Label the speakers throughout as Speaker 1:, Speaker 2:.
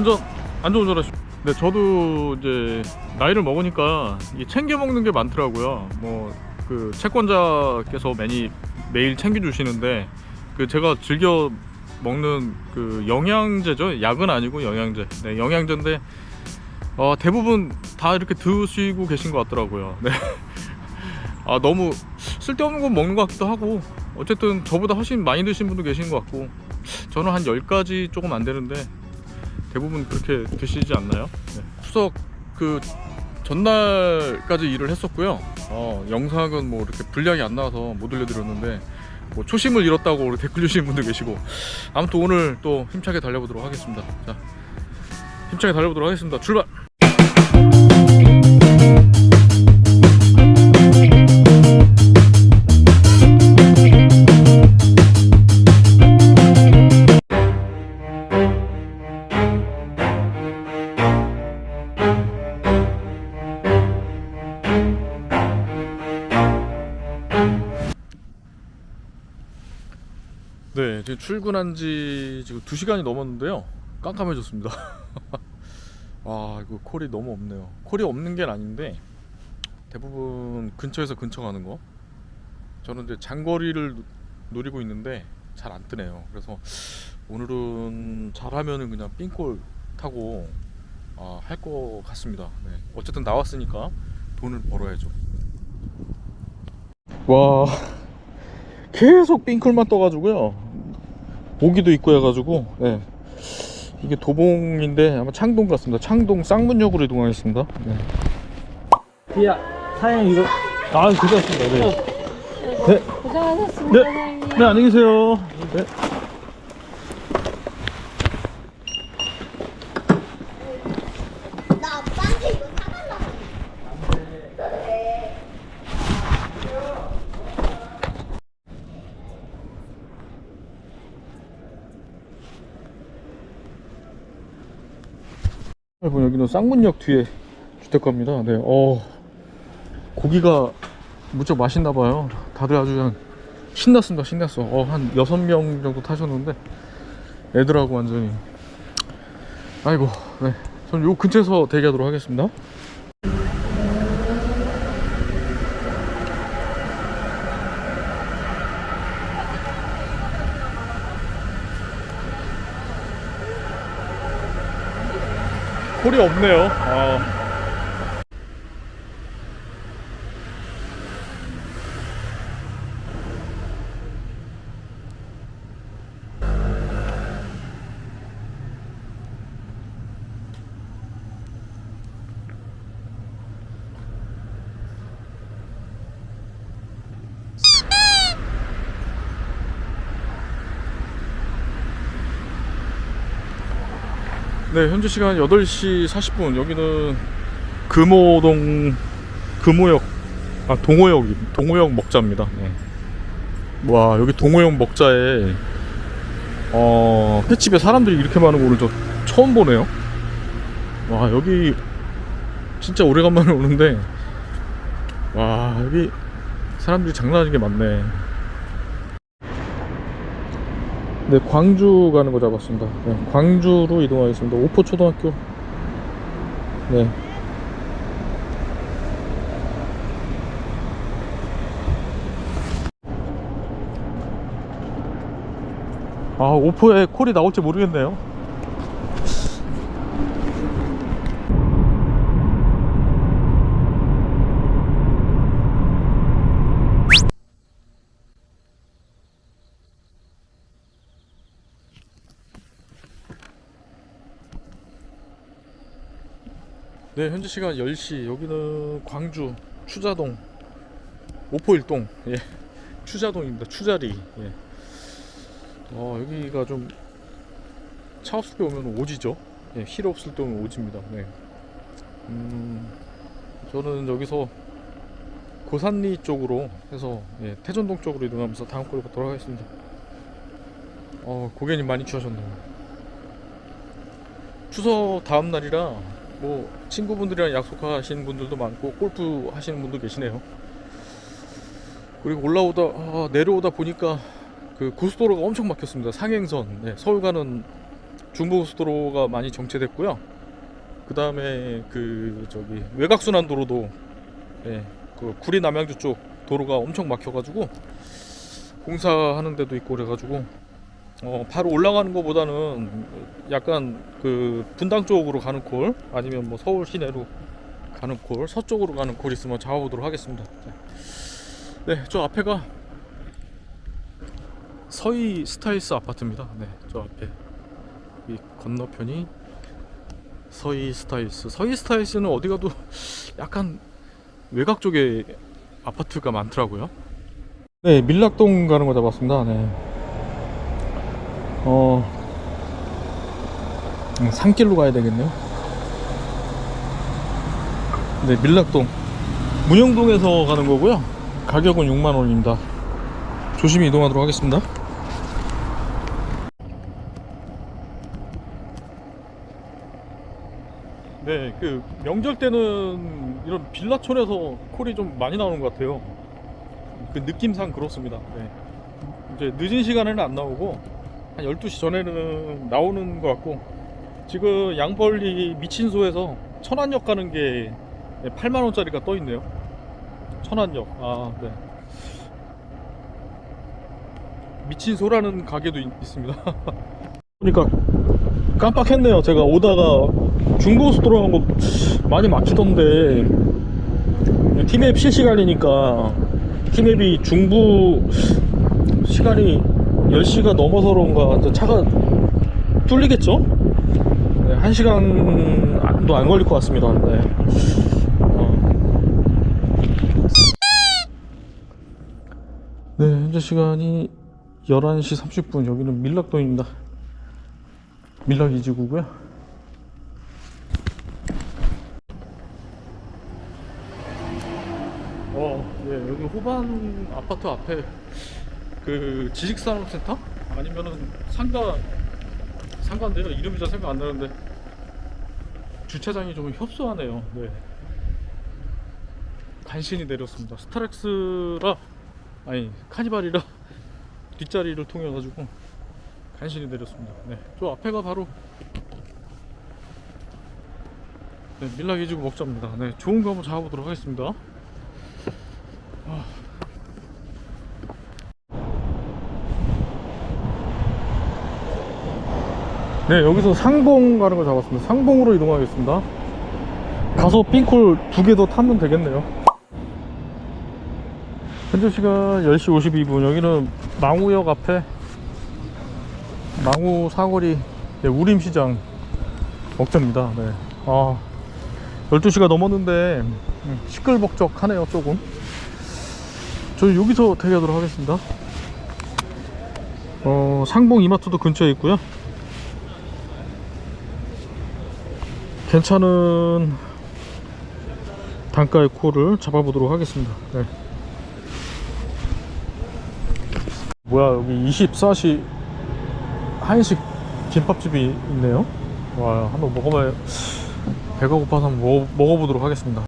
Speaker 1: 안전 안전 운전하시오. 네 저도 이제 나이를 먹으니까 이 챙겨 먹는 게 많더라고요. 뭐 그 채권자께서 매니 매일 챙겨 주시는데 그 제가 즐겨 먹는 그 영양제죠. 약은 아니고 영양제. 네 영양제인데 어, 대부분 다 이렇게 드시고 계신 것 같더라고요. 네. 아 너무 쓸데없는 거 먹는 것 같기도 하고 어쨌든 저보다 훨씬 많이 드신 분도 계신 것 같고 저는 한 10가지 조금 안 되는데 대부분 그렇게 드시지 않나요? 네. 추석 그 전날까지 일을 했었고요. 어, 영상은 뭐 이렇게 분량이 안 나와서 못 올려드렸는데 뭐 초심을 잃었다고 우리 댓글 주시는 분도 계시고 아무튼 오늘 또 힘차게 달려보도록 하겠습니다. 자, 힘차게 달려보도록 하겠습니다. 출발! 출근한 지 지금 2시간이 넘었는데요. 깜깜해졌습니다. 아, 이거 콜이 너무 없네요. 콜이 없는 게 아닌데 대부분 근처에서 근처 가는 거. 저는 이제 장거리를 누- 노리고 있는데 잘 안 뜨네요. 그래서 오늘은 잘하면은 그냥 삥콜 타고 아, 할것 같습니다. 네. 어쨌든 나왔으니까 돈을 벌어야죠. 와, 계속 삥클만 떠가지고요. 모기도 있고 해가지고, 네. 이게 도봉인데 아마 창동 같습니다. 창동 쌍문역으로 이동하겠습니다. 네.
Speaker 2: 야, 사장님 이거 아 괜찮습니다. 네. 네.
Speaker 3: 고생하셨습니다,
Speaker 2: 네.
Speaker 3: 사장님.
Speaker 2: 네 안녕히 계세요. 네.
Speaker 3: 나 아빠한테 이거 사달라고.
Speaker 1: 여러분 여기는 쌍문역 뒤에 주택가입니다. 네, 어 고기가 무척 맛있나 봐요. 다들 아주 그냥 신났습니다. 신났어. 어, 한 여섯 명 정도 타셨는데 애들하고 완전히 아이고, 네, 저는 요 근처에서 대기하도록 하겠습니다. 콜이 없네요. 아. 네, 현재 시간 8시 40분. 여기는 금호동 금호역 아 동호역 동호역 먹자입니다. 네. 와, 여기 동호역 먹자에 어, 횟집에 사람들이 이렇게 많은 거 오늘 저 처음 보네요. 와, 여기 진짜 오래간만에 오는데 와, 여기 사람들이 장난 아니게 많네. 네, 광주 가는 거 잡았습니다. 네, 광주로 이동하겠습니다. 오포 초등학교. 네. 아, 오포에 콜이 나올지 모르겠네요. 네, 현재 시간 10시. 여기는 광주 추자동 오포일동. 예. 추자동입니다. 추자리. 예. 어, 여기가 좀 차 없을 때 오면 오지죠. 예, 힐 없을 때 오면 오지입니다. 네. 음, 저는 여기서 고산리 쪽으로 해서 예, 태전동 쪽으로 이동하면서 다음 걸로 보도록 하겠습니다. 어, 고객님 많이 추하셨네요. 추석 다음 날이라 뭐 친구분들이랑 약속하시는 분들도 많고 골프 하시는 분도 계시네요. 그리고 올라오다 아, 내려오다 보니까 그 고속도로가 엄청 막혔습니다. 상행선 네, 서울 가는 중부고속도로가 많이 정체됐고요. 그 다음에 그 저기 외곽순환 도로도 예, 그 구리 남양주 쪽 도로가 엄청 막혀가지고 공사하는 데도 있고 그래가지고 어, 바로 올라가는 것보다는 약간 그 분당 쪽으로 가는 콜 아니면 뭐 서울 시내로 가는 콜 서쪽으로 가는 콜 있으면 잡아보도록 하겠습니다. 네, 저 앞에가 서희 스타일스 아파트입니다. 네, 저 앞에 이 건너편이 서희 스타일스. 서희 스타일스는 어디 가도 약간 외곽 쪽에 아파트가 많더라고요. 네, 밀락동 가는 거 잡았습니다. 네. 어, 음, 산길로 가야 되겠네요. 네, 밀락동. 문영동에서 가는 거고요. 가격은 6만 원입니다. 조심히 이동하도록 하겠습니다. 네, 그 명절 때는 이런 빌라촌에서 콜이 좀 많이 나오는 것 같아요. 그 느낌상 그렇습니다. 네. 이제 늦은 시간에는 안 나오고 한 12시 전에는 나오는 것 같고 지금 양벌리 미친소에서 천안역 가는 게 8만 원짜리가 떠 있네요. 천안역. 아, 네. 미친소라는 가게도 있, 있습니다. 그러니까 깜빡했네요. 제가 오다가 중고속도로 가는 거 많이 막히던데 티맵 실시간이니까 티맵이 중부 시간이 10시가 넘어서 그런가 차가 뚫리겠죠? 네, 1시간도 안 걸릴 것 같습니다. 네. 어. 네, 현재 시간이 11시 30분. 여기는 밀락동입니다. 밀락 이지구고요. 어, 예, 여기 호반 아파트 앞에 그 지식산업센터 아니면은 상가 상가인데요. 이름이 잘 생각 안 나는데 주차장이 좀 협소하네요. 네. 간신히 내렸습니다. 스타렉스라 아니 카니발이라 뒷자리를 통해 가지고 간신히 내렸습니다. 네, 저 앞에가 바로 네, 밀라기지구 먹자입니다. 네, 좋은 거 한번 잡아보도록 하겠습니다. 아. 네, 여기서 상봉 가는 거 잡았습니다. 상봉으로 이동하겠습니다. 가서 삥콜 두 개 더 타면 되겠네요. 현재 시간 10시 52분. 여기는 망우역 앞에 망우 사거리 네, 우림시장 먹자입니다. 네. 아, 12시가 넘었는데 음, 시끌벅적하네요, 조금. 저희 여기서 대기하도록 하겠습니다. 어, 상봉 이마트도 근처에 있고요. 괜찮은 단가의 콜을 잡아보도록 하겠습니다. 네. 뭐야 여기 24시 한식 김밥집이 있네요. 와 한번 먹어봐야 배가 고파서 한번 먹어, 먹어보도록 하겠습니다.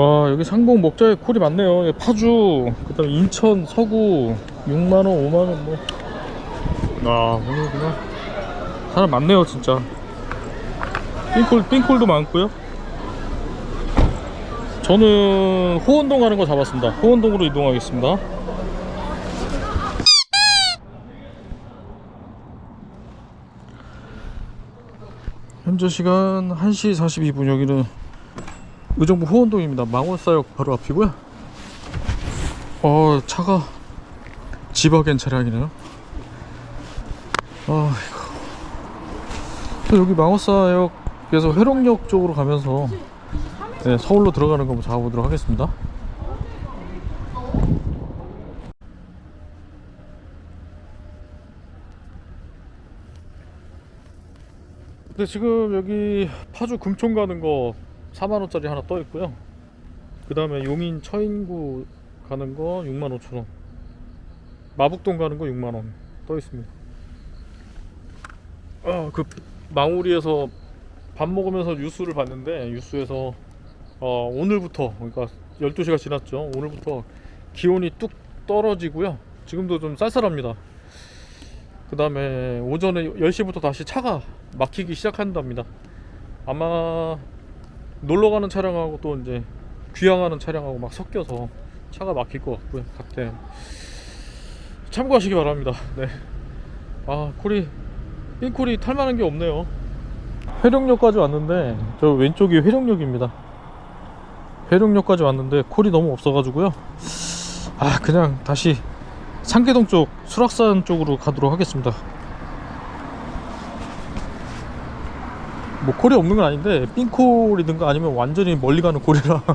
Speaker 1: 와 여기 상봉 먹자에 콜이 많네요. 여기 파주 그 다음 인천 서구 6만원 5만원 뭐. 아 오늘 그냥 사람 많네요 진짜. 삥콜 삥콜도 많고요. 저는 호원동 가는 거 잡았습니다. 호원동으로 이동하겠습니다. 현재 시간 1시 42분 여기는 의정부 호원동입니다. 망원사역 바로 앞이고요. 어 차가 지바겐 차량이네요. 아 이거 여기 망원사역에서 회롱역 쪽으로 가면서 네, 서울로 들어가는 거 한번 잡아보도록 하겠습니다. 네, 지금 여기 파주 금촌 가는 거 4만 원짜리 하나 떠 있고요. 그 다음에 용인 처인구 가는 거 6만 5천 원. 마북동 가는 거 6만 원 떠 있습니다. 아, 그 망우리에서 밥 먹으면서 뉴스를 봤는데 뉴스에서 어, 오늘부터 그러니까 12시가 지났죠. 오늘부터 기온이 뚝 떨어지고요. 지금도 좀 쌀쌀합니다. 그 다음에 오전에 10시부터 다시 차가 막히기 시작한답니다. 아마 놀러 가는 차량하고 또 이제 귀향하는 차량하고 막 섞여서 차가 막힐 것 같고요. 같아. 참고하시기 바랍니다. 네. 아, 콜이 冰콜이 탈 만한 게 없네요. 회룡역까지 왔는데 저 왼쪽이 회룡역입니다. 회룡역까지 왔는데 콜이 너무 없어가지고요. 아, 그냥 다시 상계동 쪽 수락산 쪽으로 가도록 하겠습니다. 뭐 콜이 없는 건 아닌데 삥콜이든가 아니면 완전히 멀리 가는 콜이라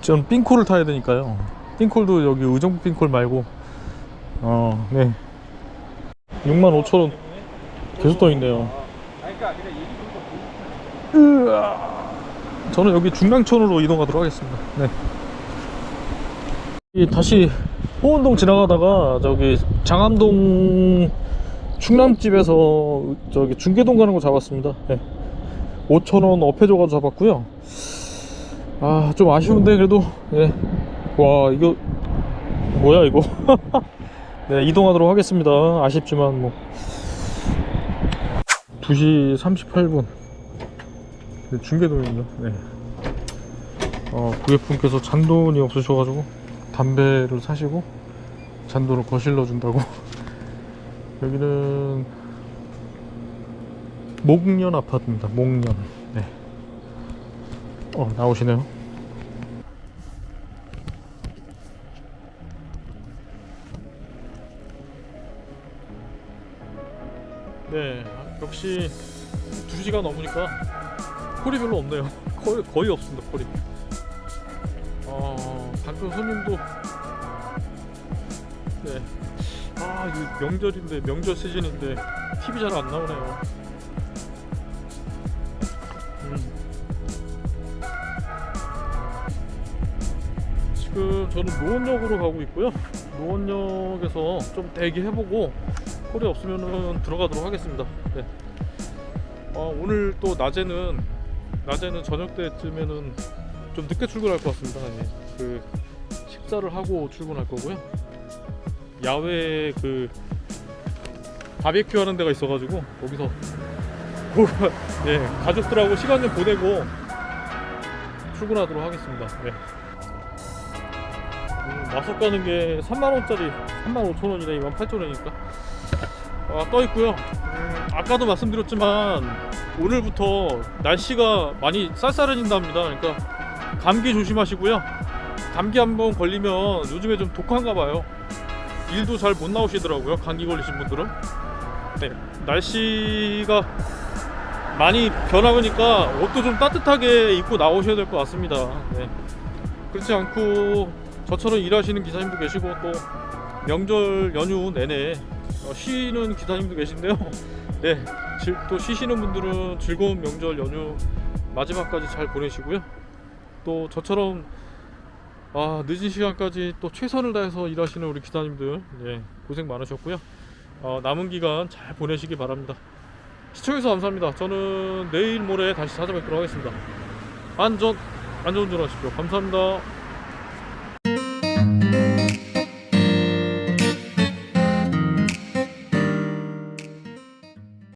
Speaker 1: 전 삥콜을 타야 되니까요. 삥콜도 여기 의정부 삥콜 말고 어, 네. 6만 5천 원 계속 떠 있네요. 저는 여기 중랑천으로 이동하도록 하겠습니다. 네. 이 다시 호원동 지나가다가 저기 장암동 충남집에서 저기 중계동 가는 거 잡았습니다. 네. 5,000원 업해줘가지고 잡았고요. 아, 좀 아쉬운데 그래도 예. 와, 이거 뭐야 이거? 네, 이동하도록 하겠습니다. 아쉽지만 뭐 2시 38분 네, 중계동이요. 네. 어, 고객분께서 잔돈이 없으셔가지고 담배를 사시고 잔돈을 거실러 준다고 여기는 목련 아파트입니다. 목련. 네. 어 나오시네요. 네 역시 2시가 넘으니까 콜이 별로 없네요. 거의, 거의 없습니다 콜이. 어, 방금 손님도 네. 아, 이 명절인데 명절 시즌인데 TV 잘 안 나오네요. 음. 지금 저는 노원역으로 가고 있고요. 노원역에서 좀 대기해보고 콜이 없으면은 들어가도록 하겠습니다. 네. 어, 오늘 또 낮에는 낮에는 저녁 때쯤에는 좀 늦게 출근할 것 같습니다. 예. 그 식사를 하고 출근할 거고요. 야외 그 바베큐 하는 데가 있어가지고 거기서 고- 예 가족들하고 시간 좀 보내고 출근하도록 하겠습니다. 네. 음, 마석 가는 게 3만 원짜리 3만 5천 원이네 2만 8천 원이니까 아, 떠 있고요. 음, 아까도 말씀드렸지만 오늘부터 날씨가 많이 쌀쌀해진답니다. 그러니까 감기 조심하시고요. 감기 한번 걸리면 요즘에 좀 독한가 봐요. 일도 잘 못 나오시더라고요. 감기 걸리신 분들은. 네, 날씨가 많이 변하니까 옷도 좀 따뜻하게 입고 나오셔야 될 것 같습니다. 네. 그렇지 않고 저처럼 일하시는 기사님도 계시고 또 명절 연휴 내내 어, 쉬는 기사님도 계신데요. 네, 질- 또 쉬시는 분들은 즐거운 명절 연휴 마지막까지 잘 보내시고요. 또 저처럼 아 늦은 시간까지 또 최선을 다해서 일하시는 우리 기사님들 예, 고생 많으셨고요. 어, 남은 기간 잘 보내시기 바랍니다. 시청해주셔서 감사합니다. 저는 내일 모레 다시 찾아뵙도록 하겠습니다. 안전 안전 운전하십시오. 감사합니다.